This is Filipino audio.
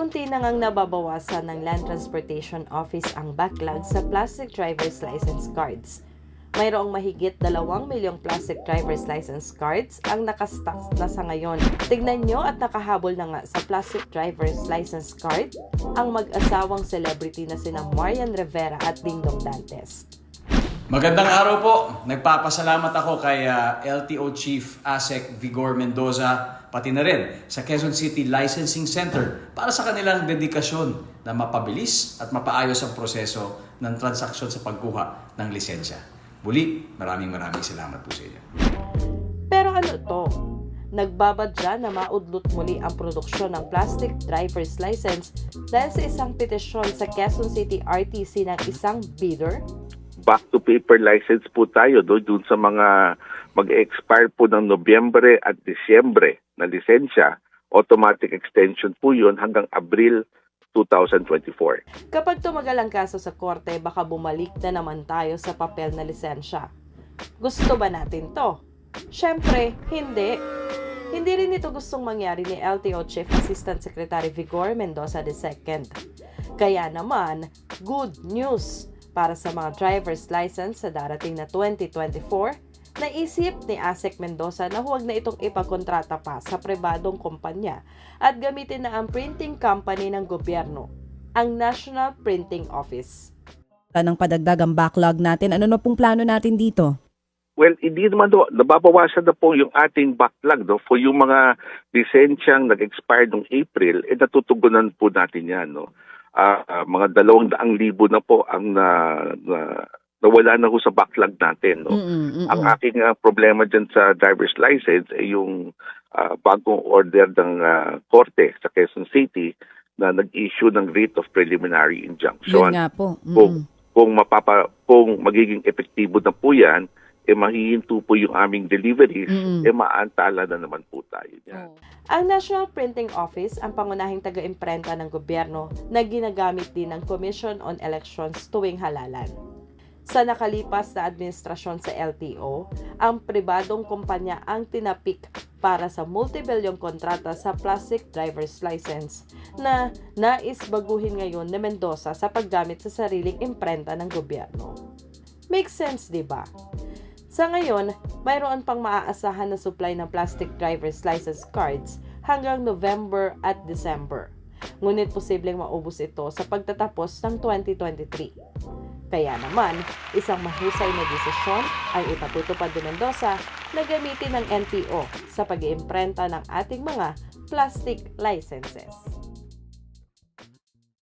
Unti-unti na ngang nababawasan ng Land Transportation Office ang backlog sa plastic driver's license cards. Mayroong mahigit 2 milyong plastic driver's license cards ang nakastock na sa ngayon. Tignan nyo at nakahabol na nga sa plastic driver's license card ang mag-asawang celebrity na sina Marian Rivera at Dingdong Dantes. Magandang araw po. Nagpapasalamat ako kay ah, LTO Chief ASEC Vigor Mendoza pati na rin sa Quezon City Licensing Center para sa kanilang dedikasyon na mapabilis at mapaayos ang proseso ng transaksyon sa pagkuha ng lisensya. Muli, maraming maraming salamat po sa inyo. Pero ano to? Nagbabadya na maudlot muli ang produksyon ng plastic driver's license dahil sa isang petisyon sa Quezon City RTC ng isang bidder? Back to paper license po tayo do dun sa mga mag-expire po ng Nobyembre at Disyembre na lisensya, automatic extension po yun hanggang Abril 2024. Kapag tumagal ang kaso sa korte, baka bumalik na naman tayo sa papel na lisensya. Gusto ba natin to? Siyempre, hindi. Hindi rin ito gustong mangyari ni LTO Chief Assistant Secretary Vigor Mendoza II. Kaya naman, good news para sa mga driver's license sa darating na 2024, naisip ni ASEC Mendoza na huwag na itong ipagkontrata pa sa pribadong kumpanya at gamitin na ang printing company ng gobyerno, ang National Printing Office. ng padagdag ang backlog natin. Ano na pong plano natin dito? Well, hindi naman do, nababawasan na po yung ating backlog no for yung mga lisensyang nag-expire noong April, eh natutugunan po natin yan no. Ah, mga dalawang daang libo na po ang na, na nawala na ho sa backlog natin no. Mm-mm, mm-mm. Ang aking ah, problema dyan sa driver's license ay yung ah, bagong order ng ah, korte sa Quezon City na nag-issue ng writ of preliminary Yun injunction. nga po. Mm-mm. Kung, kung, mapapa, kung magiging epektibo na po yan, eh mahihinto po yung aming deliveries, Mm-mm. eh maantala na naman po tayo niyan. Ang National Printing Office ang pangunahing taga-imprenta ng gobyerno na ginagamit din ng Commission on Elections tuwing halalan. Sa nakalipas na administrasyon sa LTO, ang pribadong kumpanya ang tinapik para sa multibilyong kontrata sa plastic driver's license na nais baguhin ngayon ni Mendoza sa paggamit sa sariling imprenta ng gobyerno. Makes sense, di ba? Sa ngayon, mayroon pang maaasahan na supply ng plastic driver's license cards hanggang November at December. Ngunit posibleng maubos ito sa pagtatapos ng 2023. Kaya naman, isang mahusay na desisyon ang ipatutupad ni Mendoza na gamitin ng NPO sa pag-iimprenta ng ating mga plastic licenses.